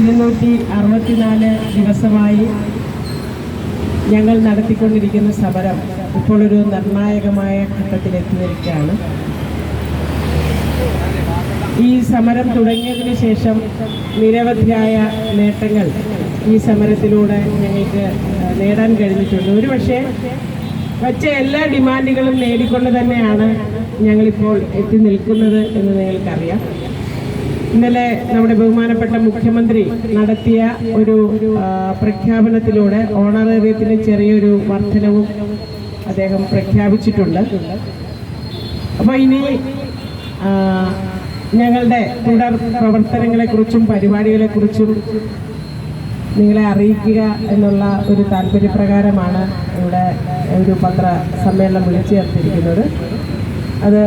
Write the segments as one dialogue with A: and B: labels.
A: ഇരുന്നൂറ്റി അറുപത്തിനാല് ദിവസമായി ഞങ്ങൾ നടത്തിക്കൊണ്ടിരിക്കുന്ന സമരം ഇപ്പോൾ ഒരു നിർണായകമായ ഘട്ടത്തിലെത്തിയിരിക്കുകയാണ്. ഈ സമരം തുടങ്ങിയതിന് ശേഷം നിരവധിയായ നേട്ടങ്ങൾ ഈ സമരത്തിലൂടെ ഞങ്ങൾക്ക് നേടാൻ കഴിഞ്ഞിട്ടുണ്ട്. ഒരുപക്ഷെ വച്ച എല്ലാ ഡിമാൻഡുകളും നേടിക്കൊണ്ട് തന്നെയാണ് ഞങ്ങളിപ്പോൾ എത്തി നിൽക്കുന്നത് എന്ന് നിങ്ങൾക്കറിയാം. ഇന്നലെ നമ്മുടെ ബഹുമാനപ്പെട്ട മുഖ്യമന്ത്രി നടത്തിയ ഒരു പ്രഖ്യാപനത്തിലൂടെ ഓണറേറിയത്തിന് ചെറിയൊരു വർധനവും അദ്ദേഹം പ്രഖ്യാപിച്ചിട്ടുണ്ട്. അപ്പോൾ ഇനി ഞങ്ങളുടെ തുടർ പ്രവർത്തനങ്ങളെക്കുറിച്ചും പരിപാടികളെക്കുറിച്ചും നിങ്ങളെ അറിയിക്കുക എന്നുള്ള ഒരു താല്പര്യപ്രകാരമാണ് ഇവിടെ ഒരു പത്ര സമ്മേളനം വിളിച്ചു ചേർത്തിരിക്കുന്നത്. അത്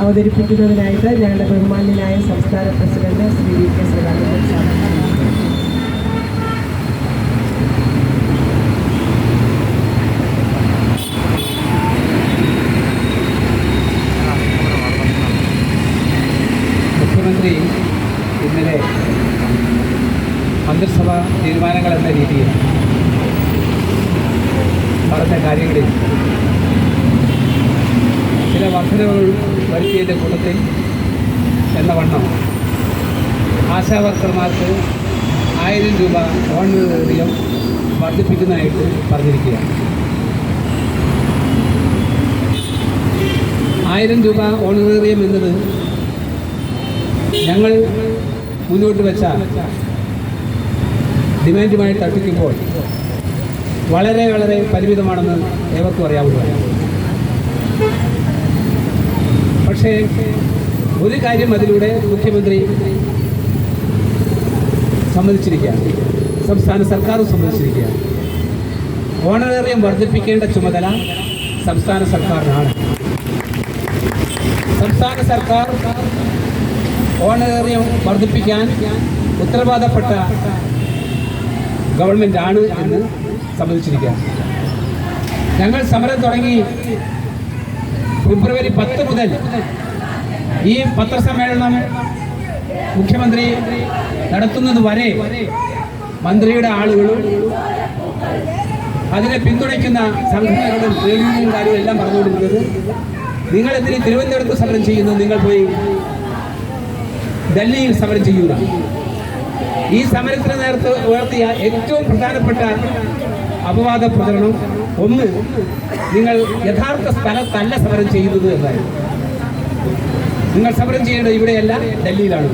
A: അവതരിപ്പിക്കുന്നതിനായിട്ട് ഞങ്ങളുടെ ബഹുമാന്യനായ സംസ്ഥാന president Shri V K Sreeraman
B: മുഖ്യമന്ത്രി ഇന്നലെ മന്ത്രിസഭ തീരുമാനങ്ങൾ എന്ന രീതിയിൽ പറഞ്ഞ കാര്യങ്ങളിൽ ചില വർധനവുകൾ വരുത്തിയതിന്റെ കൂട്ടത്തിൽ എന്ന വണ്ണം. ആശാവർക്കർമാർക്ക് ആയിരം രൂപ ഓണറേറിയം വർദ്ധിപ്പിക്കുന്നതായിട്ട് പറഞ്ഞിരിക്കുകയാണ്. ആയിരം രൂപ ഓണറേറിയം എന്നത് ഞങ്ങൾ മുന്നോട്ട് വെച്ച ഡിമാൻഡുമായി തട്ടിക്കുമ്പോൾ വളരെ വളരെ പരിമിതമാണെന്ന് ഏവർക്കും അറിയാവുന്നതാണ്. പക്ഷേ ഒരു കാര്യം അതിലൂടെ മുഖ്യമന്ത്രി സമ്മതിച്ചിരിക്കുകയാണ്. സംസ്ഥാന സർക്കാരും സമ്മതിച്ചിരിക്കുകയാണ്. ഓണറേറിയം വർദ്ധിപ്പിക്കേണ്ട ചുമതല സംസ്ഥാന സർക്കാരിനാണ്. സംസ്ഥാന സർക്കാർ ഓണറേറിയം വർദ്ധിപ്പിക്കാൻ ഉത്തരവാദപ്പെട്ട ഗവൺമെന്റ് ആണ് എന്ന് സമ്മതിച്ചിരിക്കുകയാണ്. ഞങ്ങൾ സമരം തുടങ്ങി ഫെബ്രുവരി പത്ത് മുതൽ ഈ പത്രസമ്മേളനം മുഖ്യമന്ത്രി നടത്തുന്നത് വരെ മന്ത്രിയുടെ ആളുകളും അതിനെ പിന്തുണയ്ക്കുന്ന സംഘടനകളും യൂണിയൻകാരും എല്ലാം പറഞ്ഞുകൊണ്ടിരുന്നത് നിങ്ങൾ എന്തിന് തിരുവനന്തപുരത്ത് സമരം ചെയ്യുന്നു? നിങ്ങൾ പോയി ഡൽഹിയിൽ സമരം ചെയ്യുക. ഈ സമരത്തിന് നേരത്തെ ഉയർത്തിയ ഏറ്റവും പ്രധാനപ്പെട്ട അപവാദ പ്രചരണം ഒന്ന് നിങ്ങൾ യഥാർത്ഥ സ്ഥലത്തല്ല സമരം ചെയ്യുന്നത് എന്നായിരുന്നു. നിങ്ങൾ സമരം ചെയ്യേണ്ടത് ഇവിടെയല്ല ഡൽഹിയിലാണ്.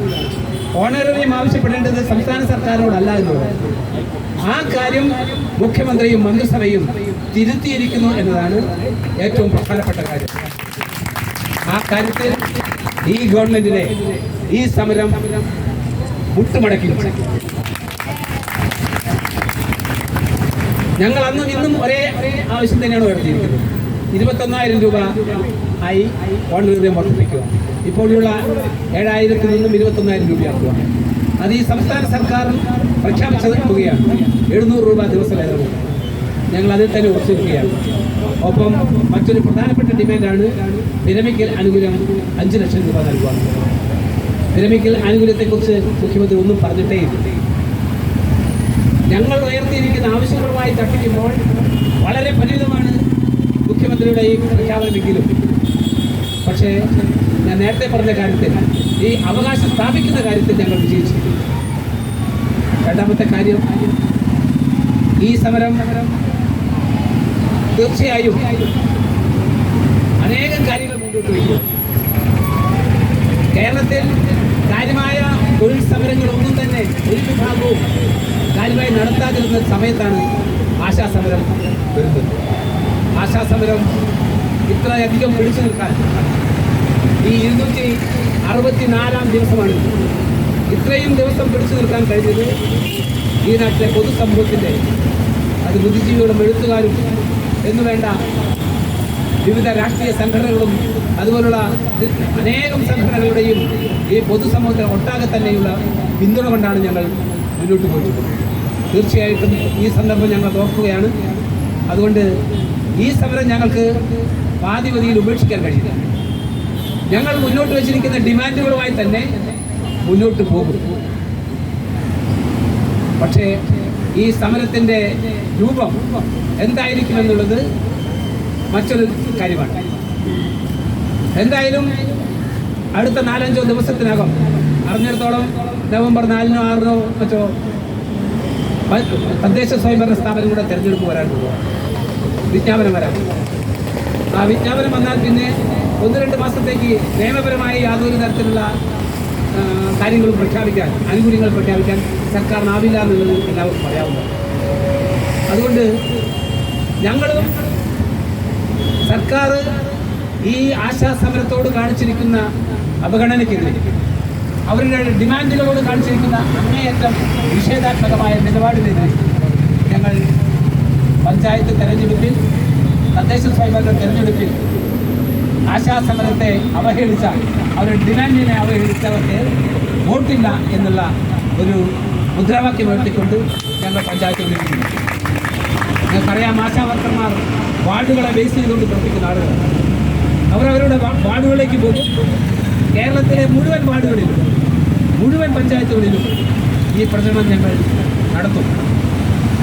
B: ഓണറേറിയം ആവശ്യപ്പെടേണ്ടത് സംസ്ഥാന സർക്കാരോടല്ല എന്നുള്ളത് ആ കാര്യം മുഖ്യമന്ത്രിയും മന്ത്രിസഭയും തിരുത്തിയിരിക്കുന്നു എന്നതാണ് ഏറ്റവും പ്രധാനപ്പെട്ട കാര്യം. ആ കാര്യത്തിൽ ഈ ഗവൺമെന്റിനെ ഈ സമരം മുട്ടുമടക്കി ഞങ്ങൾ അന്നും ഇന്നും ഒരേ ആവശ്യം തന്നെയാണ് ഉയർത്തിയിരിക്കുന്നത്. ഇരുപത്തൊന്നായിരം രൂപ ആയി ഓണറേറിയം വർദ്ധിപ്പിക്കുക ഇപ്പോഴുള്ള ഏഴായിരത്തിൽ നിന്നും ഇരുപത്തൊന്നായിരം രൂപയാക്കുക അത് ഈ സംസ്ഥാന സർക്കാർ പ്രഖ്യാപിച്ചത് തുകയാണ്. എഴുന്നൂറ് രൂപ ദിവസ വേതനം ഞങ്ങൾ അതിൽ തന്നെ ഉറച്ചിരിക്കുകയാണ് ഒപ്പം മറ്റൊരു പ്രധാനപ്പെട്ട ഡിമാൻഡാണ് വിരമിക്കൽ ആനുകൂല്യം അഞ്ച് ലക്ഷം രൂപ നൽകുക വിരമിക്കൽ ആനുകൂല്യത്തെക്കുറിച്ച് മുഖ്യമന്ത്രി ഒന്നും പറഞ്ഞിട്ടേ ഇല്ല. ഞങ്ങൾ ഉയർത്തിയിരിക്കുന്ന ആവശ്യങ്ങളുമായി തട്ടിക്കുമ്പോൾ വളരെ പരിമിതമാണ് മുഖ്യമന്ത്രിയുടെ ഈ പ്രഖ്യാപനമെങ്കിലും. പക്ഷേ ഞാൻ നേരത്തെ പറഞ്ഞ കാര്യത്തിൽ ഈ അവകാശം സ്ഥാപിക്കുന്ന കാര്യത്തിൽ ഞങ്ങൾ വിജയിച്ചിരിക്കുന്നു. രണ്ടാമത്തെ കാര്യം ഈ സമരം തീർച്ചയായും അനേകം കാര്യങ്ങൾ മുന്നോട്ട് വയ്ക്കും. കേരളത്തിൽ കാര്യമായ തൊഴിൽ സമരങ്ങളൊന്നും തന്നെ ഒരു വിഭാഗവും കാര്യമായി നടത്താതിരുന്ന സമയത്താണ് ആശാസമരം വരുന്നത്. ആശാസമരം ഇത്രയധികം പിടിച്ചു നിൽക്കാൻ. ഈ ഇരുന്നൂറ്റി അറുപത്തിനാലാം ദിവസമാണ് ഇത്രയും ദിവസം പിടിച്ചു നിൽക്കാൻ കഴിഞ്ഞത് ഈ നാട്ടിലെ പൊതുസമൂഹത്തിന്റെ അത് ബുദ്ധിജീവികളും എഴുത്തുകാരും എന്നു വേണ്ട വിവിധ രാഷ്ട്രീയ സംഘടനകളും അതുപോലുള്ള അനേകം സംഘടനകളുടെയും ഈ പൊതുസമൂഹത്തിന് ഒട്ടാകെ തന്നെയുള്ള പിന്തുണ കൊണ്ടാണ് ഞങ്ങൾ മുന്നോട്ട് പോയിട്ടുള്ളത് തീർച്ചയായിട്ടും ഈ സന്ദർഭം ഞങ്ങൾ ഓർക്കുകയാണ്. അതുകൊണ്ട് ഈ സമരം ഞങ്ങൾക്ക് പാതിവതിയിൽ ഉപേക്ഷിക്കാൻ കഴിയില്ല. ഞങ്ങൾ മുന്നോട്ട് വെച്ചിരിക്കുന്ന ഡിമാൻഡുകളുമായി തന്നെ മുന്നോട്ട് പോകും. പക്ഷേ ഈ സമരത്തിന്റെ രൂപം എന്തായിരിക്കും എന്നുള്ളത് മറ്റൊരു കാര്യമാണ്. എന്തായാലും അടുത്ത നാലഞ്ചോ ദിവസത്തിനകം അറിഞ്ഞിടത്തോളം നവംബർ നാലിനോ ആറിനോ മറ്റോ തദ്ദേശ സ്വയംഭരണ സ്ഥാപനങ്ങളുടെ തെരഞ്ഞെടുപ്പ് വരാൻ പോകുക വിജ്ഞാപനം വരാൻ വിജ്ഞാപനം വന്നാൽ പിന്നെ ഒന്ന് രണ്ട് മാസത്തേക്ക് നിയമപരമായി യാതൊരു തരത്തിലുള്ള കാര്യങ്ങളും പ്രഖ്യാപിക്കാൻ ആനുകൂല്യങ്ങൾ പ്രഖ്യാപിക്കാൻ സർക്കാരിനാവില്ല എന്നുള്ളത് എല്ലാവർക്കും പറയാവുന്നതാണ്. അതുകൊണ്ട് ഞങ്ങളും സർക്കാർ ഈ ആശാ സമരത്തോട് കാണിച്ചിരിക്കുന്ന അവഗണനയ്ക്കെതിരെ അവരുടെ ഡിമാൻഡുകളോട് കാണിച്ചിരിക്കുന്ന അങ്ങേയറ്റം നിഷേധാത്മകമായ നിലപാടിനെതിരെ ഞങ്ങൾ പഞ്ചായത്ത് തെരഞ്ഞെടുപ്പിൽ തദ്ദേശ സ്വയംഭരണ തെരഞ്ഞെടുപ്പിൽ ആശാ സമരത്തെ അവഹേളിച്ച അവരുടെ ഡിമാൻഡിനെ അവഹേളിച്ചവർക്ക് വോട്ടില്ല എന്നുള്ള ഒരു മുദ്രാവാക്യം ഉയർത്തിക്കൊണ്ട് ഞങ്ങൾ പഞ്ചായത്ത് വിളിക്കുന്നു. നിങ്ങൾക്കറിയാം ആശാവർക്കർമാർ വാർഡുകളെ ബേസ് ചെയ്തുകൊണ്ട് പ്രവർത്തിക്കുന്ന ആളുകളാണ്. അവരവരുടെ വാർഡുകളിലേക്ക് പോകും. കേരളത്തിലെ മുഴുവൻ വാർഡുകളിലും മുഴുവൻ പഞ്ചായത്തുകളിലും ഈ പ്രചരണം ഞങ്ങൾ നടത്തും.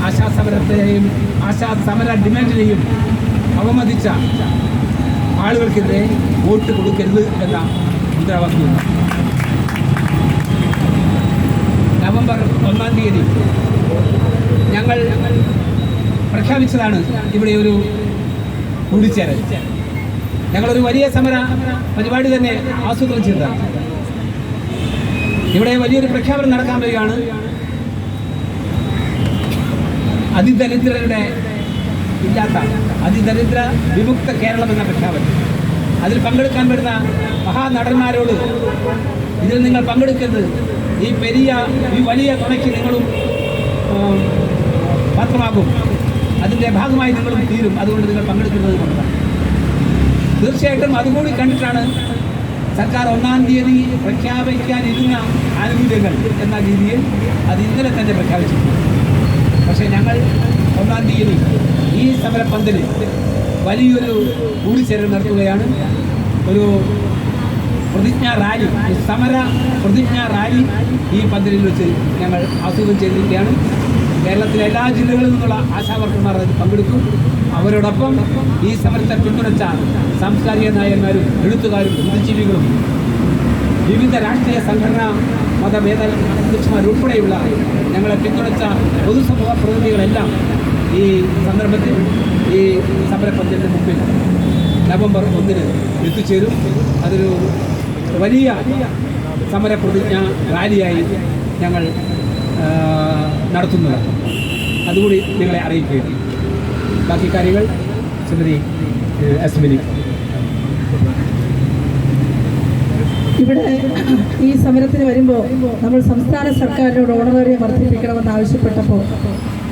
B: ആശാ സമരത്തെയും ആശാ സമര ഡിമാൻഡിനെയും അവമതിച്ച ആളുകൾക്കെതിരെ വോട്ട് കൊടുക്കരുത് എന്ന മുദ്രാവാക്യം നവംബർ ഒന്നാം തീയതി ഞങ്ങൾ പ്രഖ്യാപിച്ചതാണ് ഇവിടെ ഒരു കൂടിച്ചേരൽ ഞങ്ങളൊരു വലിയ സമര പരിപാടി തന്നെ ആസൂത്രണം ചെയ്തതാണ്. ഇവിടെ വലിയൊരു പ്രഖ്യാപനം നടക്കാൻ വരികയാണ്. അതിദരിദ്രരുടെ ഇല്ലാത്ത അതിദരിദ്ര വിമുക്ത കേരളം എന്ന പ്രഖ്യാപനം. അതിൽ പങ്കെടുക്കാൻ വരുന്ന മഹാനടന്മാരോട് ഇതിൽ നിങ്ങൾ പങ്കെടുക്കരുത്. ഈ പെരിയ ഈ വലിയ തുണയ്ക്ക് നിങ്ങളും പത്രമാകും. അതിന്റെ ഭാഗമായി നിങ്ങളും തീരും. അതുകൊണ്ട് നിങ്ങൾ പങ്കെടുക്കുന്നത് കൊണ്ടാണ് തീർച്ചയായിട്ടും അതുകൂടി കണ്ടിട്ടാണ് സർക്കാർ ഒന്നാം തീയതി പ്രഖ്യാപിക്കാനിരുന്ന ആനുകൂല്യങ്ങൾ എന്ന രീതിയിൽ അത് ഇന്നലെ തന്നെ പ്രഖ്യാപിച്ചിട്ടുണ്ട്. പക്ഷേ ഞങ്ങൾ ഒന്നാം തീയതി ഈ സമരപ്പന്തലിൽ വലിയൊരു കൂടിച്ചേരൽ നടത്തുകയാണ് ഒരു പ്രതിജ്ഞാ റാലി സമര പ്രതിജ്ഞാ റാലി ഈ പന്തലിൽ വെച്ച് ഞങ്ങൾ ആസൂത്രണം ചെയ്തിരിക്കുകയാണ്. കേരളത്തിലെ എല്ലാ ജില്ലകളിൽ നിന്നുള്ള ആശാവർക്കന്മാർ അതിൽ പങ്കെടുക്കും. അവരോടൊപ്പം ഈ സമരത്തെ പിന്തുണച്ച സാംസ്കാരിക നായന്മാരും എഴുത്തുകാരും ബുദ്ധിജീവികളും വിവിധ രാഷ്ട്രീയ സംഘടനാ മതഭേദ അധ്യക്ഷന്മാരുൾപ്പെടെയുള്ള ഞങ്ങളെ പിന്തുണച്ച പൊതുസമൂഹ പ്രതിനിധികളെല്ലാം ഈ സന്ദർഭത്തിൽ ഈ സമരപന്തലിന്റെ മുമ്പിൽ നവംബർ ഒന്നിന് എത്തിച്ചേരും. അതൊരു വലിയ സമരപ്രതിജ്ഞ റാലിയായി ഞങ്ങൾ നടത്തുന്നത് അതുകൂടി നിങ്ങളെ അറിയിക്കുകയാണ്. ബാക്കി കാര്യങ്ങൾ ശ്രീമതി എസ് മിനി.
C: ഇവിടെ ഈ സമരത്തിന് വരുമ്പോൾ നമ്മൾ സംസ്ഥാന സർക്കാരിനോട് ഓണറേറിയം വർദ്ധിപ്പിക്കണമെന്ന് ആവശ്യപ്പെട്ടപ്പോൾ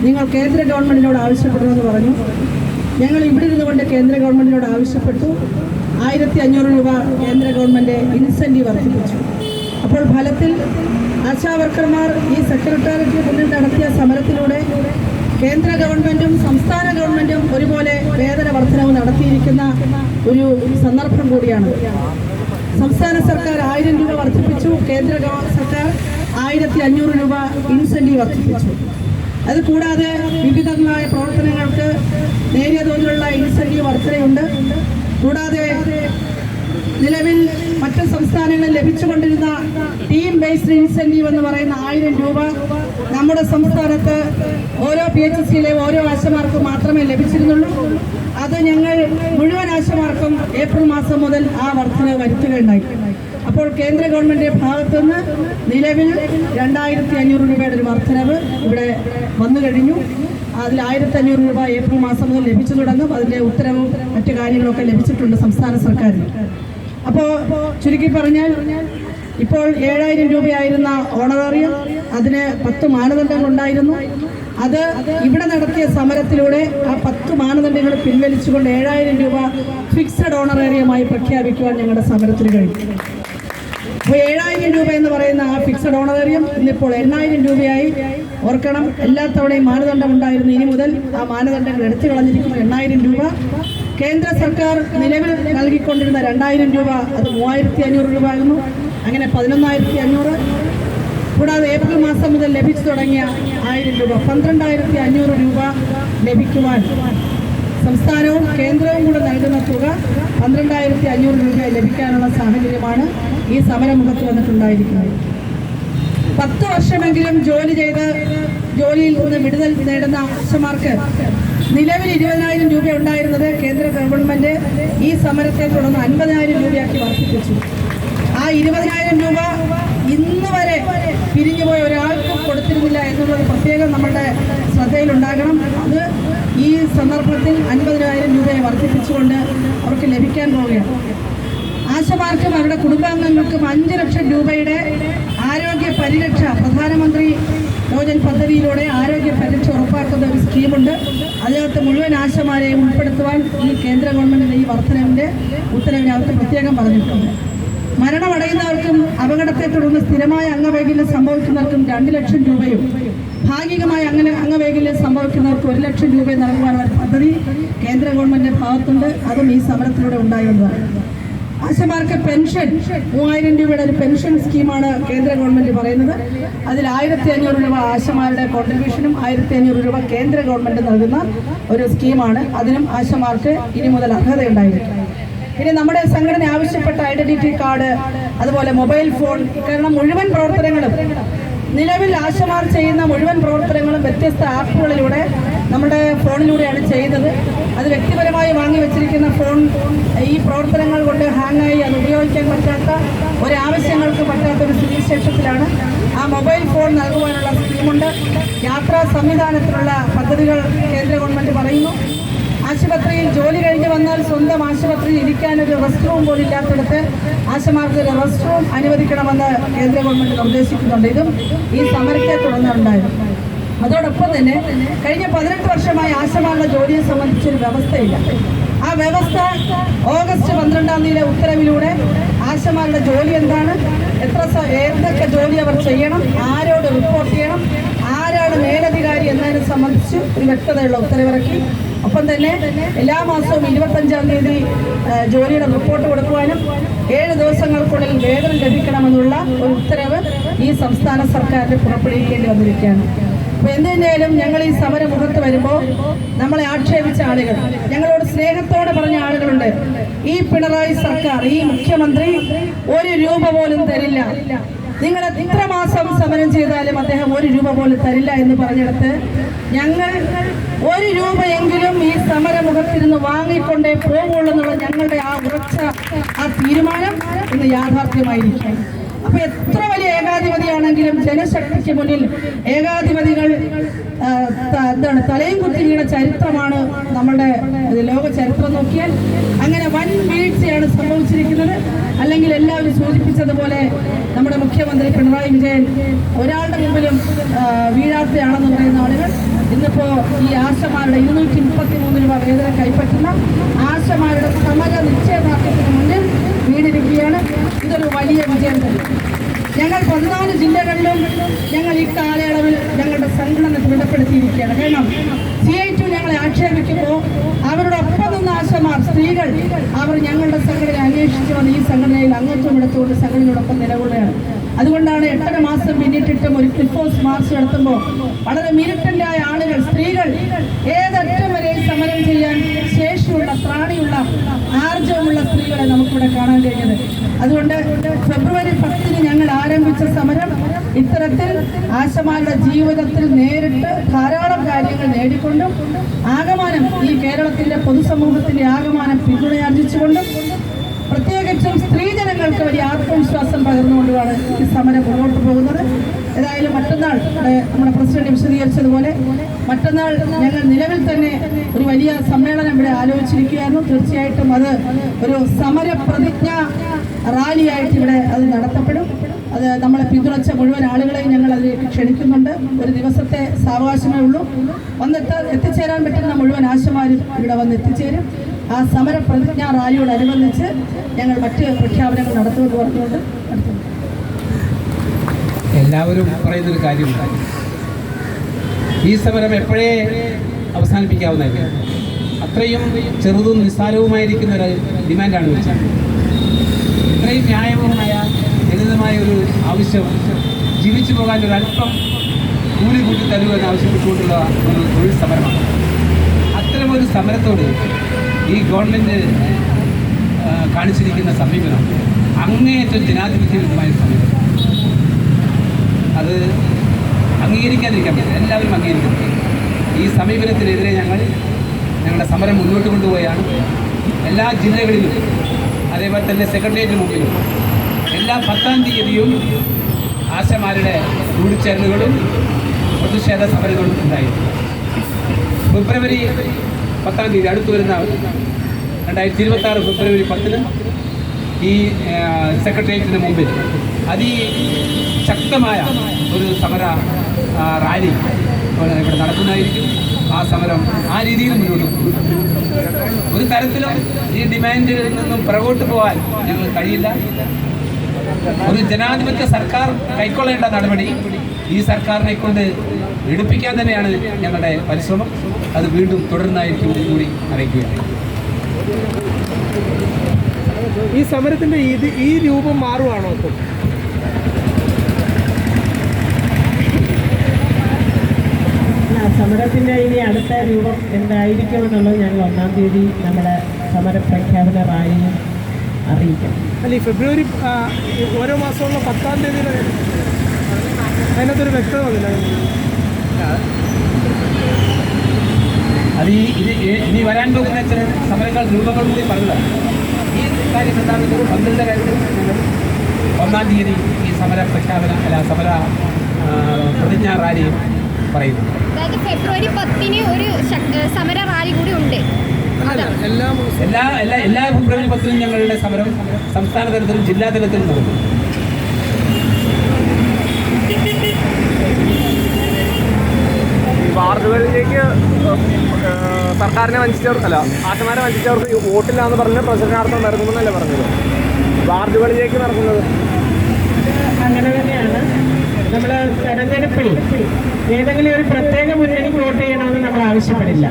C: നിങ്ങൾ കേന്ദ്ര ഗവൺമെന്റിനോട് ആവശ്യപ്പെടണമെന്ന് പറഞ്ഞു. ഞങ്ങൾ ഇവിടെ ഇരുന്നുകൊണ്ട് കേന്ദ്ര ഗവൺമെന്റിനോട് ആവശ്യപ്പെട്ടു. ആയിരത്തി അഞ്ഞൂറ് രൂപ കേന്ദ്ര ഗവൺമെന്റ് ഇൻസെന്റീവ് വർദ്ധിപ്പിച്ചു. അപ്പോൾ ഫലത്തിൽ ആശാവർക്കർമാർ ഈ സെക്രട്ടേറിയറ്റിന് മുന്നിൽ നടത്തിയ സമരത്തിലൂടെ കേന്ദ്ര ഗവൺമെന്റും സംസ്ഥാന ഗവൺമെന്റും ഒരുപോലെ വേതന വർധനവ് നടത്തിയിരിക്കുന്ന ഒരു സന്ദർഭം കൂടിയാണ്. സംസ്ഥാന സർക്കാർ ആയിരം രൂപ വർദ്ധിപ്പിച്ചു. കേന്ദ്ര സർക്കാർ ആയിരത്തി അഞ്ഞൂറ് രൂപ ഇൻസെന്റീവ് വർദ്ധിപ്പിച്ചു. അത് കൂടാതെ വിവിധങ്ങളായ പ്രവർത്തനങ്ങൾക്ക് നേരിയ തോതിലുള്ള ഇൻസെന്റീവ് വർധനയുണ്ട്. കൂടാതെ നിലവിൽ മറ്റ് സംസ്ഥാനങ്ങളിൽ ലഭിച്ചുകൊണ്ടിരുന്ന ടീം ബേസ്ഡ് ഇൻസെന്റീവ് എന്ന് പറയുന്ന ആയിരം രൂപ നമ്മുടെ സംസ്ഥാനത്ത് ഓരോ പി എച്ച് സിയിലെ ഓരോ ആശമാർക്കും മാത്രമേ ലഭിച്ചിരുന്നുള്ളൂ. അത് ഞങ്ങൾ മുഴുവൻ ആശമാർക്കും ഏപ്രിൽ മാസം മുതൽ ആ വർധന വരുത്തുകയുണ്ടായി. അപ്പോൾ കേന്ദ്ര ഗവൺമെന്റ് ഭാഗത്തുനിന്ന് നിലവിൽ രണ്ടായിരത്തി അഞ്ഞൂറ് രൂപയുടെ ഒരു വർധനവ് ഇവിടെ വന്നു കഴിഞ്ഞു. അതിൽ ആയിരത്തി അഞ്ഞൂറ് രൂപ ഏപ്രിൽ മാസം മുതൽ ലഭിച്ചു തുടങ്ങും. അതിന്റെ ഉത്തരവും മറ്റു കാര്യങ്ങളൊക്കെ ലഭിച്ചിട്ടുണ്ട് സംസ്ഥാന സർക്കാരിന്. അപ്പോൾ ചുരുക്കി പറഞ്ഞാൽ ഇപ്പോൾ ഏഴായിരം രൂപയായിരുന്ന ഓണറേറിയം അതിന് പത്ത് മാനദണ്ഡങ്ങളുണ്ടായിരുന്നു അത് ഇവിടെ നടത്തിയ സമരത്തിലൂടെ ആ പത്ത് മാനദണ്ഡങ്ങൾ പിൻവലിച്ചുകൊണ്ട് ഏഴായിരം രൂപ ഫിക്സഡ് ഓണറേറിയമായി പ്രഖ്യാപിക്കുവാൻ ഞങ്ങളുടെ സമരത്തിന് കഴിഞ്ഞു. ഏഴായിരം രൂപ എന്ന് പറയുന്ന ആ ഫിക്സഡ് ഓണറേറിയം ഇന്നിപ്പോൾ എണ്ണായിരം രൂപയായി. ഓർക്കണം എല്ലാ തവണയും മാനദണ്ഡം ഉണ്ടായിരുന്നു. ഇനി മുതൽ ആ മാനദണ്ഡങ്ങൾ എടുത്തു കളഞ്ഞിരിക്കുന്നു. എണ്ണായിരം രൂപ. കേന്ദ്ര സർക്കാർ നിലവിൽ നൽകിക്കൊണ്ടിരുന്ന രണ്ടായിരം രൂപ അത് മൂവായിരത്തി അഞ്ഞൂറ് രൂപ ആകുന്നു അങ്ങനെ പതിനൊന്നായിരത്തി അഞ്ഞൂറ് കൂടാതെ ഏപ്രിൽ മാസം മുതൽ ലഭിച്ചു തുടങ്ങിയ ആയിരം രൂപ. പന്ത്രണ്ടായിരത്തി അഞ്ഞൂറ് രൂപ ലഭിക്കുവാൻ സംസ്ഥാനവും കേന്ദ്രവും കൂടെ നൽകുന്ന തുക പന്ത്രണ്ടായിരത്തി അഞ്ഞൂറ് രൂപ ലഭിക്കാനുള്ള സാഹചര്യമാണ് ഈ സമരമുഖത്ത് വന്നിട്ടുണ്ടായിരിക്കുന്നത്. പത്ത് വർഷമെങ്കിലും ജോലി ചെയ്ത് ജോലിയിൽ നിന്ന് വിടുതൽ നേടുന്ന അച്ഛന്മാർക്ക് നിലവിൽ ഇരുപതിനായിരം രൂപ ഉണ്ടായിരുന്നത് കേന്ദ്ര ഗവൺമെന്റ് ഈ സമരത്തെ തുടർന്ന് അൻപതിനായിരം രൂപയാക്കി വർദ്ധിപ്പിച്ചു. ആ ഇരുപതിനായിരം രൂപ ഇന്ന് വരെ പിരിഞ്ഞു പോയ ഒരാൾക്കും കൊടുത്തിരുന്നില്ല എന്നുള്ളത് പ്രത്യേകം നമ്മുടെ ശ്രദ്ധയിലുണ്ടാകണം. അത് ഈ സന്ദർഭത്തിൽ അൻപതിനായിരം രൂപയെ വർദ്ധിപ്പിച്ചുകൊണ്ട് അവർക്ക് ലഭിക്കാൻ പോവുകയാണ്. ആശമാർക്കും അവരുടെ കുടുംബാംഗങ്ങൾക്കും അഞ്ച് ലക്ഷം രൂപയുടെ ആരോഗ്യ പരിരക്ഷ പ്രധാനമന്ത്രി യോജൻ പദ്ധതിയിലൂടെ ആരോഗ്യ പരിരക്ഷ ഉറപ്പാക്കുന്ന ഒരു സ്കീമുണ്ട്. അതിനകത്ത് മുഴുവൻ ആശമാരെയും ഉൾപ്പെടുത്തുവാൻ ഈ കേന്ദ്ര ഗവൺമെന്റിന്റെ ഈ വർധനവിന്റെ ഉത്തരവിനകത്ത് പ്രത്യേകം പറഞ്ഞിട്ടുണ്ട്. മരണമടയുന്നവർക്കും അപകടത്തെ തുടർന്ന് സ്ഥിരമായ അംഗവൈകല്യം സംഭവിക്കുന്നവർക്കും രണ്ട് ലക്ഷം രൂപയും. ഭാഗികമായി അങ്ങനെ അംഗവൈകല്യം സംഭവിക്കുന്നവർക്ക് ഒരു ലക്ഷം രൂപ നൽകുവാനുള്ള പദ്ധതി കേന്ദ്ര ഗവൺമെന്റിന്റെ ഭാഗത്തുണ്ട്. അതും ഈ സമരത്തിലൂടെ ഉണ്ടായി വന്നതാണ് ആശമാർക്ക് പെൻഷൻ മൂവായിരം രൂപയുടെ ഒരു പെൻഷൻ സ്കീമാണ് കേന്ദ്ര ഗവൺമെന്റ് പറയുന്നത്. അതിൽ ആയിരത്തി അഞ്ഞൂറ് രൂപ ആശമാരുടെ കോൺട്രിബ്യൂഷനും ആയിരത്തി അഞ്ഞൂറ് രൂപ കേന്ദ്ര ഗവൺമെന്റ് നൽകുന്ന ഒരു സ്കീമാണ്. അതിനും ആശമാർക്ക് ഇനി മുതൽ അർഹതയുണ്ടായിരിക്കും. ഇനി നമ്മുടെ സംഘടന ആവശ്യപ്പെട്ട ഐഡന്റിറ്റി കാർഡ് അതുപോലെ മൊബൈൽ ഫോൺ കാരണം മുഴുവൻ പ്രവർത്തനങ്ങളും നിലവിൽ ആശമാർ ചെയ്യുന്ന മുഴുവൻ പ്രവർത്തനങ്ങളും വ്യത്യസ്ത ആപ്പുകളിലൂടെ നമ്മുടെ ഫോണിലൂടെയാണ് ചെയ്യുന്നത് അത് വ്യക്തിപരമായി വാങ്ങി വെച്ചിരിക്കുന്ന ഫോൺ ഈ പ്രവർത്തനങ്ങൾ കൊണ്ട് ഹാങ്ങായി അത് ഉപയോഗിക്കാൻ പറ്റാത്ത ഒരാവശ്യങ്ങൾക്ക് പറ്റാത്ത ഒരു സ്ഥിതിവിശേഷത്തിലാണ്. ആ മൊബൈൽ ഫോൺ നൽകുവാനുള്ള സ്കീമുണ്ട്. യാത്രാ സംവിധാനത്തിലുള്ള പദ്ധതികൾ കേന്ദ്ര ഗവൺമെന്റ് പറയുന്നു. ആശുപത്രിയിൽ ജോലി കഴിഞ്ഞ് വന്നാൽ സ്വന്തം ആശുപത്രിയിൽ ഇരിക്കാൻ ഒരു റെസ്റ്റ് റൂം പോലും ഇല്ലാത്തിടത്ത് ആശമാർക്ക് ഒരു റെസ്റ്റ് റൂം അനുവദിക്കണമെന്ന് കേന്ദ്ര ഗവൺമെന്റ് നിർദ്ദേശിക്കുന്നുണ്ട്. ഇതും ഈ സമരത്തെ തുടർന്നുണ്ടായിരുന്നു അതോടൊപ്പം തന്നെ കഴിഞ്ഞ പതിനെട്ട് വർഷമായി ആശമാരുടെ ജോലിയെ സംബന്ധിച്ചൊരു വ്യവസ്ഥയില്ല. ആ വ്യവസ്ഥ ഓഗസ്റ്റ് പന്ത്രണ്ടാം തീയതി ഉത്തരവിലൂടെ ആശമാരുടെ ജോലി എന്താണ്? എത്ര ഏതൊക്കെ ജോലി അവർ ചെയ്യണം? ആരോട് റിപ്പോർട്ട് ചെയ്യണം? ആരാണ് മേലധികാരി എന്നതിനെ സംബന്ധിച്ച് ഒരു വ്യക്തതയുള്ള ഉത്തരവിറക്കി ഒപ്പം തന്നെ എല്ലാ മാസവും ഇരുപത്തഞ്ചാം തീയതി ജോലിയുടെ റിപ്പോർട്ട് കൊടുക്കുവാനും ഏഴ് ദിവസങ്ങൾക്കുള്ളിൽ വേതനം ലഭിക്കണമെന്നുള്ള ഒരു ഉത്തരവ് ഈ സംസ്ഥാന സർക്കാരിന് പുറപ്പെടുവിക്കേണ്ടി വന്നിരിക്കുകയാണ്. അപ്പൊ എന്തിനായാലും ഞങ്ങൾ ഈ സമരമുഖത്ത് വരുമ്പോൾ നമ്മളെ ആക്ഷേപിച്ച ആളുകൾ ഞങ്ങളോട് സ്നേഹത്തോടെ പറഞ്ഞ ആളുകളുണ്ട്. ഈ പിണറായി സർക്കാർ ഈ മുഖ്യമന്ത്രി ഒരു രൂപ പോലും തരില്ല. നിങ്ങൾ എത്ര മാസം സമരം ചെയ്താലും അദ്ദേഹം ഒരു രൂപ പോലും തരില്ല എന്ന് പറഞ്ഞെടുത്ത് ഞങ്ങൾ ഒരു രൂപയെങ്കിലും ഈ സമരമുഖത്തിരുന്ന് വാങ്ങിക്കൊണ്ടേ പോകുള്ളൂ എന്നുള്ള ഞങ്ങളുടെ ആ ഉറച്ച ആ തീരുമാനം ഇന്ന് യാഥാർത്ഥ്യമായിരിക്കും. അപ്പൊ എത്ര വലിയ ഏകാധിപതിയാണെങ്കിലും ജനശക്തിക്ക് മുന്നിൽ ഏകാധിപതികൾ എന്താണ് തലയും കുത്തി വീണ ചരിത്രമാണ് നമ്മുടെ ലോക ചരിത്രം നോക്കിയാൽ. അങ്ങനെ വൻ വീഴ്ചയാണ് സംഭവിച്ചിരിക്കുന്നത്. അല്ലെങ്കിൽ എല്ലാവരും സൂചിപ്പിച്ചതുപോലെ നമ്മുടെ മുഖ്യമന്ത്രി പിണറായി വിജയൻ ഒരാളുടെ മുമ്പിലും വീഴാത്തയാണെന്ന് പറയുന്ന ആളുകൾ. ഇന്നിപ്പോ ഈ ആശമാരുടെ ഇരുന്നൂറ്റി മുപ്പത്തി മൂന്ന് രൂപ വേതനം കൈപ്പറ്റുന്ന ആശമാരുടെ സമര നിശ്ചയദാർഢ്യത്തിന് മുന്നിൽ ഇതൊരു വലിയ വിജയം തന്നെ. ഞങ്ങൾ പതിനാല് ജില്ലകളിലും ഞങ്ങൾ ഈ കാലയളവിൽ ഞങ്ങളുടെ സംഘടന ദൃഢപ്പെടുത്തിയിരിക്കുകയാണ് കാരണം സി ഐ ടു ഞങ്ങളെ ആക്ഷേപിക്കുമ്പോൾ അവരുടെ ഒപ്പം നിന്ന ആശമാർ സ്ത്രീകൾ അവർ ഞങ്ങളുടെ സംഘടന അന്വേഷിച്ചു വന്ന് ഈ സംഘടനയിൽ അംഗത്വം എടുത്തുകൊണ്ട് സംഘടനയോടൊപ്പം നിലകൊള്ളുകയാണ്. അതുകൊണ്ടാണ് എട്ടര മാസം പിന്നിട്ടിട്ടും ഒരു ക്ലിഫോസ് മാർച്ച് നടത്തുമ്പോൾ വളരെ മിനിറ്റന്റായ ആളുകൾ സ്ത്രീകൾ ഏതറ്റം വരെ സമരം ചെയ്യാൻ ശേഷിയുള്ള ത്രാണിയുള്ള ആർജവമുള്ള സ്ത്രീകളെ നമുക്കിവിടെ കാണാൻ കഴിഞ്ഞത്. അതുകൊണ്ട് ഫെബ്രുവരി പത്തിന് ഞങ്ങൾ ആരംഭിച്ച സമരം ഇത്തരത്തിൽ ആശമാരുടെ ജീവിതത്തിൽ നേരിട്ട് ധാരാളം കാര്യങ്ങൾ നേടിക്കൊണ്ടും ആഗമാനം ഈ കേരളത്തിന്റെ പൊതുസമൂഹത്തിന്റെ ആകമാനം പിന്തുണയാർജിച്ചുകൊണ്ടും പ്രത്യേകിച്ചും സ്ത്രീജനങ്ങൾക്ക് വലിയ ആത്മവിശ്വാസം പകർന്നുകൊണ്ടുമാണ് ഈ സമരം മുന്നോട്ട് പോകുന്നത്. ഏതായാലും മറ്റന്നാൾ നമ്മുടെ പ്രസിഡന്റ് വിശദീകരിച്ചതുപോലെ മറ്റന്നാൾ ഞങ്ങൾ നിലവിൽ തന്നെ ഒരു വലിയ സമ്മേളനം ഇവിടെ ആലോചിച്ചിരിക്കുകയായിരുന്നു. തീർച്ചയായിട്ടും അത് ഒരു സമരപ്രതിജ്ഞ റാലിയായിട്ട് ഇവിടെ അത് നടത്തപ്പെടും. അത് നമ്മളെ പിന്തുണച്ച മുഴുവൻ ആളുകളെയും ഞങ്ങൾ അതിലേക്ക് ക്ഷണിക്കുന്നുണ്ട്. ഒരു ദിവസത്തെ സാവകാശമേ ഉള്ളൂ. വന്നിട്ട് എത്തിച്ചേരാൻ പറ്റുന്ന മുഴുവൻ ആശമാരും ഇവിടെ വന്ന് എത്തിച്ചേരും. ആ സമരപ്രതിജ്ഞ റാലിയോടനുബന്ധിച്ച് ഞങ്ങൾ മറ്റ് പ്രഖ്യാപനങ്ങൾ നടത്തുമെന്ന് പറഞ്ഞുകൊണ്ട്
B: എല്ലാവരും പറയുന്നൊരു കാര്യമുണ്ട്. ഈ സമരം എപ്പോഴേ അവസാനിപ്പിക്കാവുന്നതല്ല? അത്രയും ചെറുതും നിസ്സാരവുമായിരിക്കുന്ന ഒരു ഡിമാൻഡാണ് വെച്ചത് ഇത്രയും ന്യായപൂർണമായ ലളിതമായ ഒരു ആവശ്യം ജീവിച്ചു പോകാൻ ഒരു അല്പം കൂലി കൂട്ടി തരൂ എന്ന് ആവശ്യപ്പെട്ടുകൊണ്ടുള്ള ഒരു തൊഴിൽ സമരമാണ്. അത്തരമൊരു സമരത്തോട് ഈ ഗവൺമെന്റ് കാണിച്ചിരിക്കുന്ന സമീപനം അങ്ങേയറ്റം ജനാധിപത്യവിരുദ്ധമായ സമീപനം. അത് അംഗീകരിക്കാതിരിക്കാൻ പറ്റില്ല. എല്ലാവരും അംഗീകരിക്കുന്നു ഈ സമീപനത്തിനെതിരെ ഞങ്ങൾ ഞങ്ങളുടെ സമരം മുന്നോട്ട് കൊണ്ടുപോയാണ്. എല്ലാ ജില്ലകളിലും അതേപോലെ തന്നെ സെക്രട്ടേറിയറ്റിന് മുമ്പിലും എല്ലാ പത്താം തീയതിയും ആശമാരുടെ കൂടിച്ചേരലുകളും പ്രതിഷേധ സമരങ്ങളും ഉണ്ടായിരുന്നു. ഫെബ്രുവരി പത്താം തീയതി അടുത്തു വരുന്ന രണ്ടായിരത്തി ഇരുപത്തി ആറ് ഫെബ്രുവരി പത്തിന് ഈ സെക്രട്ടേറിയറ്റിന് മുമ്പിൽ അതിശക്തമായ ഒരു സമര റാലി ഇവിടെ നടക്കുന്നതായിരിക്കും ആ സമരം ആ രീതിയിൽ മുന്നോട്ട് ഒരു തരത്തിലും ഈ ഡിമാൻഡിൽ നിന്നും പുറകോട്ട് പോകാൻ ഞങ്ങൾ കഴിയില്ല. ഒരു ജനാധിപത്യ സർക്കാർ കൈക്കൊള്ളേണ്ട നടപടി ഈ സർക്കാരിനെ കൊണ്ട് എടുപ്പിക്കാൻ തന്നെയാണ് ഞങ്ങളുടെ പരിശ്രമം. അത് വീണ്ടും തുടരുന്നതായിരിക്കും കൂടി അറിയിക്കുകയാണ്.
D: ഈ സമരത്തിന്റെ ഈ രൂപം മാറുവാണോ
A: സമരത്തിന്റെ ഇനി അടുത്ത രൂപം എന്തായിരിക്കും എന്നുള്ളത് ഞങ്ങൾ ഒന്നാം തീയതി നമ്മുടെ സമര പ്രഖ്യാപന റാലിയിൽ അറിയിക്കാം.
D: അല്ല ഈ ഫെബ്രുവരി ഓരോ മാസമുള്ള പത്താം തീയതി അതിനകത്തൊരു വ്യക്തത വന്നില്ല.
B: അത് ഈ ഇത് ഇനി വരാൻ പോകുന്ന ചില സമരങ്ങൾ രൂപങ്ങൾ കൂടി പറഞ്ഞതാണ് ഈ കാര്യം എന്താണെന്ന് പന്ത്രണ്ട് കാര്യത്തിൽ ഒന്നാം തീയതി ഈ സമര പ്രഖ്യാപന അല്ല സമര പ്രതിജ്ഞാ റാലി പറയുന്നു
E: അതായത് ഫെബ്രുവരി പത്തിന് ഒരു സമര റാലി കൂടി ഉണ്ട്.
D: എല്ലാ
B: എല്ലാ എല്ലാ എല്ലാ ഫെബ്രുവരി പത്തിനും ഞങ്ങളുടെ സമരം സംസ്ഥാന തലത്തിലും ജില്ലാ തലത്തിലും നടക്കും.
F: വാർഡുകളിലേക്ക് സർക്കാരിനെ വഞ്ചിച്ചവർ അല്ല ആശമാരെ വഞ്ചിച്ചവർക്ക് വോട്ടില്ല എന്ന് പറഞ്ഞ് പ്രചരണാർത്ഥം നടക്കുമെന്നല്ലേ പറഞ്ഞത്? വാർഡുകളിലേക്ക് നടക്കുന്നത്?
A: അങ്ങനെ തന്നെയാണ്. നമ്മൾ തെരഞ്ഞെടുപ്പിൽ ഏതെങ്കിലും ഒരു പ്രത്യേക മുന്നണി വോട്ട് ചെയ്യണമെന്ന് നമ്മൾ ആവശ്യപ്പെടില്ല.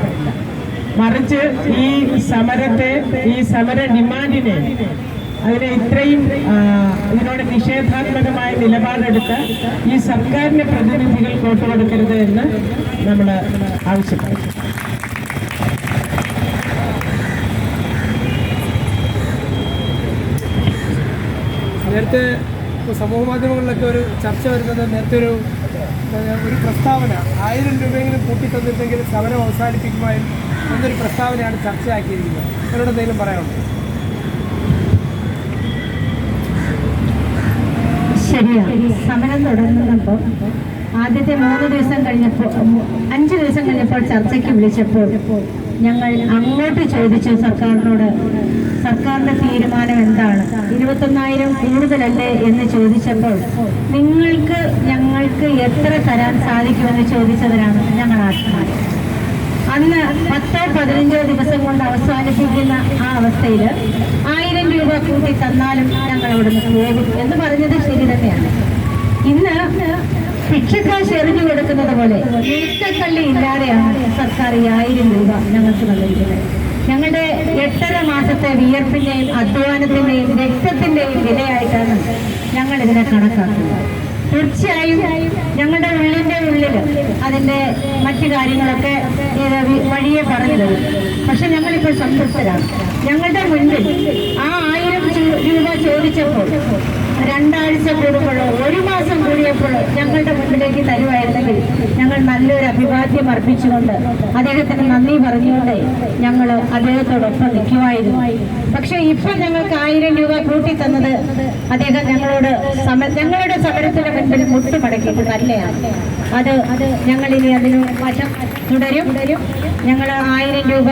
A: മറിച്ച് ഈ സമരത്തെ ഈ സമര ഡിമാൻഡിനെ അതിനെ ഇത്രയും ഇതിനോട് നിഷേധാത്മകമായ നിലപാടെടുത്ത ഈ സർക്കാരിന്റെ പ്രതിനിധികൾ വോട്ട് കൊടുക്കരുത് എന്ന് നമ്മൾ ആവശ്യപ്പെടും
D: നേരത്തെ ഇപ്പോൾ സമൂഹ മാധ്യമങ്ങളിലൊക്കെ ഒരു ചർച്ച വരുന്നത് നേരത്തെ ഒരു ഒരു പ്രസ്താവന. ആയിരം രൂപയെങ്കിലും കൂട്ടിത്തന്നിട്ടെങ്കിൽ സമരം അവസാനിപ്പിക്കുമായിരുന്നു എന്നൊരു പ്രസ്താവനയാണ് ചർച്ചയാക്കിയിരിക്കുന്നത്. അവരോട് എന്തെങ്കിലും പറയാനുണ്ടോ?
G: ശരിയാണ്. സമരം തുടങ്ങുന്നപ്പോൾ ആദ്യത്തെ മൂന്ന് ദിവസം കഴിഞ്ഞപ്പോൾ അഞ്ച് ദിവസം കഴിഞ്ഞപ്പോൾ ചർച്ചയ്ക്ക് വിളിച്ചപ്പോൾ ഞങ്ങൾ അങ്ങോട്ട് ചോദിച്ചു സർക്കാരിനോട് സർക്കാരിന്റെ തീരുമാനം എന്താണ്? ഇരുപത്തൊന്നായിരം കൂടുതലല്ലേ? എന്ന് ചോദിച്ചപ്പോൾ നിങ്ങൾക്ക് ഞങ്ങൾക്ക് എത്ര തരാൻ സാധിക്കുമെന്ന് ചോദിച്ചതിനാണ് ഞങ്ങൾ ആത്മാർ അന്ന് പത്തോ പതിനഞ്ചോ ദിവസം കൊണ്ട് അവസാനിപ്പിക്കുന്ന ആ അവസ്ഥയിൽ ആയിരം രൂപ കൂട്ടി തന്നാലും ഞങ്ങൾ അവിടുന്ന് പോകും എന്ന് പറഞ്ഞത് ശരി തന്നെയാണ്. ഇന്ന് ഭിക്ഷക്കാശ് എറിഞ്ഞു കൊടുക്കുന്നത് പോലെ നീക്കക്കള്ളി ഇല്ലാതെയാണ് സർക്കാർ ഈ ആയിരം രൂപ ഞങ്ങൾക്ക് നൽകിയിരിക്കുന്നത്. ഞങ്ങളുടെ എട്ടര മാസത്തെ വിയർപ്പിന്റെയും അധ്വാനത്തിന്റെയും രക്തത്തിന്റെയും വിലയായിട്ടാണ് ഞങ്ങൾ ഇതിനെ കണക്കാക്കുന്നത്. തീർച്ചയായും ഞങ്ങളുടെ ഉള്ളിന്റെ ഉള്ളിൽ അതിന്റെ മറ്റു കാര്യങ്ങളൊക്കെ വഴിയെ പറഞ്ഞു തരും. പക്ഷെ ഞങ്ങളിപ്പോൾ സംതൃപ്തരാണ്. ഞങ്ങളുടെ മുൻപിൽ ആ ആയിരം രൂപ ചോദിച്ചപ്പോൾ രണ്ടാഴ്ച കൂടുമ്പോഴോ ഒരു മാസം കൂടിയപ്പോഴോ ഞങ്ങളുടെ മുന്നിലേക്ക് തരുമായിരുന്നെങ്കിൽ ഞങ്ങൾ നല്ലൊരു അഭിവാദ്യം അർപ്പിച്ചുകൊണ്ട് അദ്ദേഹത്തിന് നന്ദി പറഞ്ഞുകൊണ്ട് ഞങ്ങൾ അദ്ദേഹത്തോടൊപ്പം നിൽക്കുമായിരുന്നു. പക്ഷേ ഇപ്പൊ ഞങ്ങൾക്ക് ആയിരം രൂപ കൂട്ടി തന്നത് അദ്ദേഹം ഞങ്ങളോട് സമ ഞങ്ങളുടെ സമരത്തിന് മുൻപിൽ മുട്ടുമടക്കിയിട്ട് അത് അത് ഞങ്ങൾ ഇനി അതിന് വശം തുടരും. ഞങ്ങൾ ആയിരം രൂപ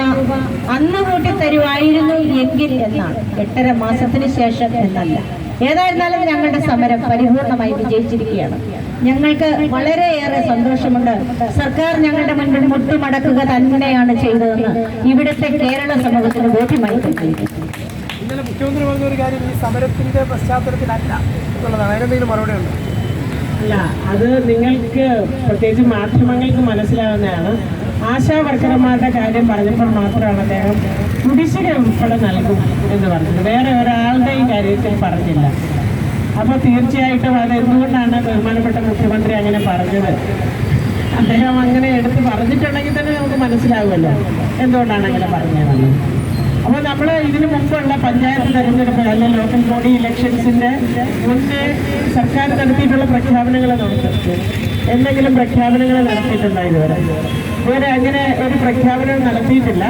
G: അന്ന് കൂട്ടി തരുമായിരുന്നു എങ്കിൽ എന്നാണ്. എട്ടര മാസത്തിന് ശേഷം എന്നല്ല. ഏതായിരുന്നാലും ഞങ്ങളുടെ സമരം പരിപൂർണമായി വിജയിച്ചിരിക്കുകയാണ്. ഞങ്ങൾക്ക് വളരെയേറെ സന്തോഷമുണ്ട്. സർക്കാർ ഞങ്ങളുടെ മുൻപിൽ മുട്ടുമടക്കുക തന്നെയാണ് ചെയ്തതെന്ന് ഇവിടുത്തെ കേരള സമൂഹത്തിന് ബോധ്യമായി
D: ഇന്നലെ മുഖ്യമന്ത്രി പറഞ്ഞ ഒരു കാര്യം ഈ സമരത്തിന്റെ പശ്ചാത്തലത്തിലല്ല എന്നുള്ളതാണ്. അതിനെന്തെങ്കിലും മറുപടി ഉണ്ടോ?
A: അല്ല അത് നിങ്ങൾക്ക് പ്രത്യേകിച്ച് മാധ്യമങ്ങൾക്ക് മനസ്സിലാവുന്നതാണ്. ആശാ വർക്കർമാരുടെ കാര്യം പറഞ്ഞപ്പോൾ മാത്രമാണ് അദ്ദേഹം കുടിശ്ശിക ഉൾപ്പെടെ നൽകും എന്ന് പറഞ്ഞത്. വേറെ ഒരാളുടെയും കാര്യത്തിൽ പറഞ്ഞില്ല. അപ്പോൾ തീർച്ചയായിട്ടും അത് എന്തുകൊണ്ടാണ് ബഹുമാനപ്പെട്ട മുഖ്യമന്ത്രി അങ്ങനെ പറഞ്ഞത്? അദ്ദേഹം അങ്ങനെ എടുത്ത് പറഞ്ഞിട്ടുണ്ടെങ്കിൽ തന്നെ നമുക്ക് മനസ്സിലാവുമല്ലോ. എന്തുകൊണ്ടാണ് അങ്ങനെ പറഞ്ഞതെന്ന്? അപ്പോൾ നമ്മൾ ഇതിനു മുമ്പുള്ള പഞ്ചായത്ത് തെരഞ്ഞെടുപ്പ് അല്ലെ ലോക്കൽ ബോഡി ഇലക്ഷൻസിന്റെ മുന്നേ സർക്കാർ നടത്തിയിട്ടുള്ള പ്രഖ്യാപനങ്ങൾ നടത്തുന്നത് എന്തെങ്കിലും പ്രഖ്യാപനങ്ങൾ നടത്തിയിട്ടുണ്ടോ ഇതുവരെ? ഇതുവരെ അങ്ങനെ ഒരു പ്രഖ്യാപനം നടത്തിയിട്ടില്ല.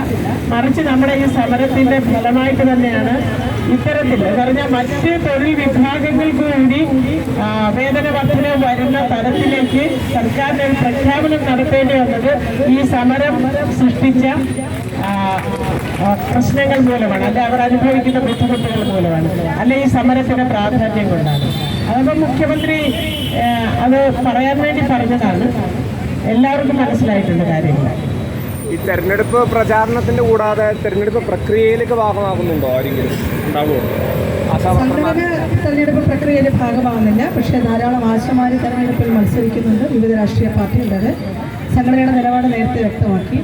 A: മറിച്ച് നമ്മുടെ ഈ സമരത്തിന്റെ ഫലമായിട്ട് തന്നെയാണ് ഇത്തരത്തിൽ പറഞ്ഞ മറ്റ് തൊഴിൽ വിഭാഗങ്ങൾക്ക് കൂടി വേതന വർധന വരുന്ന തരത്തിലേക്ക് സർക്കാരിന്റെ ഒരു പ്രഖ്യാപനം നടത്തേണ്ടി വന്നത് ഈ സമരം സൃഷ്ടിച്ച പ്രശ്നങ്ങൾ മൂലമാണ്. അല്ലെ അവർ അനുഭവിക്കുന്ന ബുദ്ധിമുട്ടുകൾ മൂലമാണ്. അല്ലെ ഈ സമരത്തിന്റെ പ്രാധാന്യം കൊണ്ടാണ്. അതപ്പോൾ മുഖ്യമന്ത്രി അത് പറയാൻ വേണ്ടി പറഞ്ഞതാണ്. എല്ലാവർക്കും മനസ്സിലായിട്ടുള്ള കാര്യങ്ങൾ.
F: ഈ തെരഞ്ഞെടുപ്പ് പ്രചാരണത്തിന്റെ കൂടാതെ തെരഞ്ഞെടുപ്പ് പ്രക്രിയയിലേക്ക് ഭാഗമാകുന്നുണ്ടോ ആരെങ്കിലും? ഉണ്ടാവുമോ?
C: സംഘടന തെരഞ്ഞെടുപ്പ് പ്രക്രിയയുടെ ഭാഗമാകുന്നില്ല. പക്ഷേ ധാരാളം ആശമാരി തെരഞ്ഞെടുപ്പിൽ മത്സരിക്കുന്നുണ്ട്. വിവിധ രാഷ്ട്രീയ പാർട്ടികളുടെ സംഘടനയുടെ നിലപാട് നേരത്തെ വ്യക്തമാക്കി.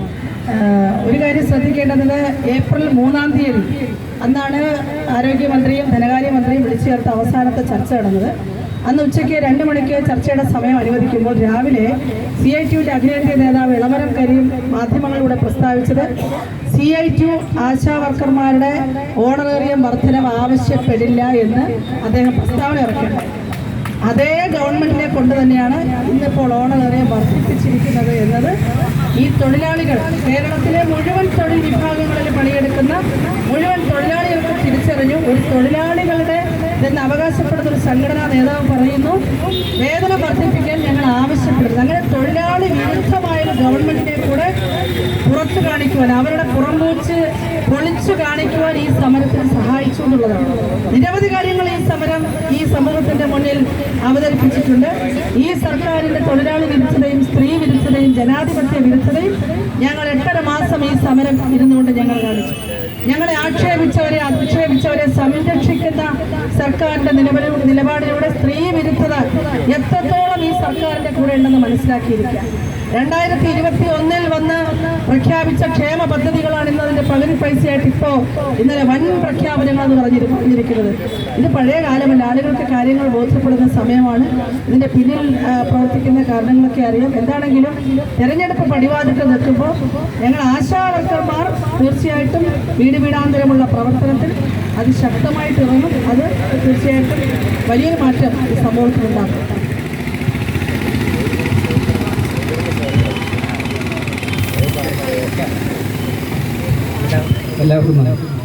C: ഒരു കാര്യം ശ്രദ്ധിക്കേണ്ടത് ഏപ്രിൽ മൂന്നാം തീയതി അന്നാണ് ആരോഗ്യമന്ത്രിയും ധനകാര്യമന്ത്രിയും വിളിച്ചു ചേർത്ത അവസാനത്തെ ചർച്ച നടന്നത്. അന്ന് ഉച്ചയ്ക്ക് രണ്ട് മണിക്ക് ചർച്ചയുടെ സമയം അനുവദിക്കുമ്പോൾ രാവിലെ സി ഐ ടിയുടെ അഖിലേന്ത്യാ നേതാവ് ഇളമരം കരീം മാധ്യമങ്ങളിലൂടെ പ്രസ്താവിച്ചത് സി ഐ ടി ആശാവർക്കർമാരുടെ ഓണറേറിയം വർധനം ആവശ്യപ്പെടില്ല എന്ന് അദ്ദേഹം പ്രസ്താവന ഇറക്കുന്നത് അതേ ഗവൺമെന്റിനെ കൊണ്ട് തന്നെയാണ് ഇന്നിപ്പോൾ ഓണറേറിയം വർദ്ധിപ്പിച്ചിരിക്കുന്നത് എന്നത് ഈ തൊഴിലാളികൾ കേരളത്തിലെ മുഴുവൻ തൊഴിൽ വിഭാഗങ്ങളിൽ പണിയെടുക്കുന്ന മുഴുവൻ തൊഴിലാളികൾക്ക് തിരിച്ചറിഞ്ഞു ഒരു തൊഴിലാളികളുടെ എന്ന് അവകാശപ്പെടുന്ന ഒരു സംഘടനാ നേതാവ് പറയുന്നു. വേതനം വർദ്ധിപ്പിക്കാൻ ഞങ്ങൾ ആവശ്യപ്പെടുന്നു. അങ്ങനെ തൊഴിലാളി വിരുദ്ധമായ ഒരു ഗവൺമെന്റിനെ കൂടെ പുറത്തു കാണിക്കുവാൻ അവരുടെ പുറംപൂച്ച് പൊളിച്ചു കാണിക്കുവാൻ ഈ സമരത്തിന് സഹായിച്ചു എന്നുള്ളതാണ്. നിരവധി കാര്യങ്ങൾ ഈ സമരം ഈ സമൂഹത്തിന്റെ മുന്നിൽ അവതരിപ്പിച്ചിട്ടുണ്ട്. ഈ സർക്കാരിന്റെ തൊഴിലാളി വിരുദ്ധതയും സ്ത്രീ വിരുദ്ധതയും ജനാധിപത്യ വിരുദ്ധതയും ഞങ്ങൾ എട്ടര മാസം ഈ സമരം ഇരുന്നുകൊണ്ട് ഞങ്ങൾ കാണിച്ചു. ഞങ്ങളെ ആക്ഷേപിച്ചവരെ അധിക്ഷേപിച്ചവരെ സംരക്ഷിക്കുന്ന സർക്കാരിന്റെ നിലവിലെ നിലപാടിലൂടെ സ്ത്രീ വിരുദ്ധത എത്രത്തോളം ഈ സർക്കാരിന്റെ കൂടെ ഉണ്ടെന്ന് മനസ്സിലാക്കിയിരിക്കുക. രണ്ടായിരത്തി ഇരുപത്തി ഒന്നിൽ വന്ന് പ്രഖ്യാപിച്ച ക്ഷേമ പദ്ധതികളാണ് ഇന്ന് അതിന്റെ പകുതി പൈസയായിട്ട് ഇപ്പോ ഇന്നലെ വൻ പ്രഖ്യാപനങ്ങൾ എന്ന് പറഞ്ഞിരിക്കുന്നത്. ഇത് പഴയ കാലമല്ല. ആളുകൾക്ക് കാര്യങ്ങൾ ബോധ്യപ്പെടുന്ന സമയമാണ്. ഇതിന്റെ പിന്നിൽ പ്രവർത്തിക്കുന്ന കാരണങ്ങളൊക്കെ അറിയാം. എന്താണെങ്കിലും തെരഞ്ഞെടുപ്പ് പടിവാതിട്ട് നിൽക്കുമ്പോൾ ഞങ്ങൾ ആശാവർക്കർമാർ തീർച്ചയായിട്ടും വീട് വീടാന്തരമുള്ള പ്രവർത്തനത്തിൽ അതിശക്തമായിട്ട് ഇറങ്ങും. അത് തീർച്ചയായിട്ടും വലിയൊരു മാറ്റം ഈ സമൂഹത്തിലുണ്ടാക്കും
B: എല്ലാവർക്കും നന്ദി.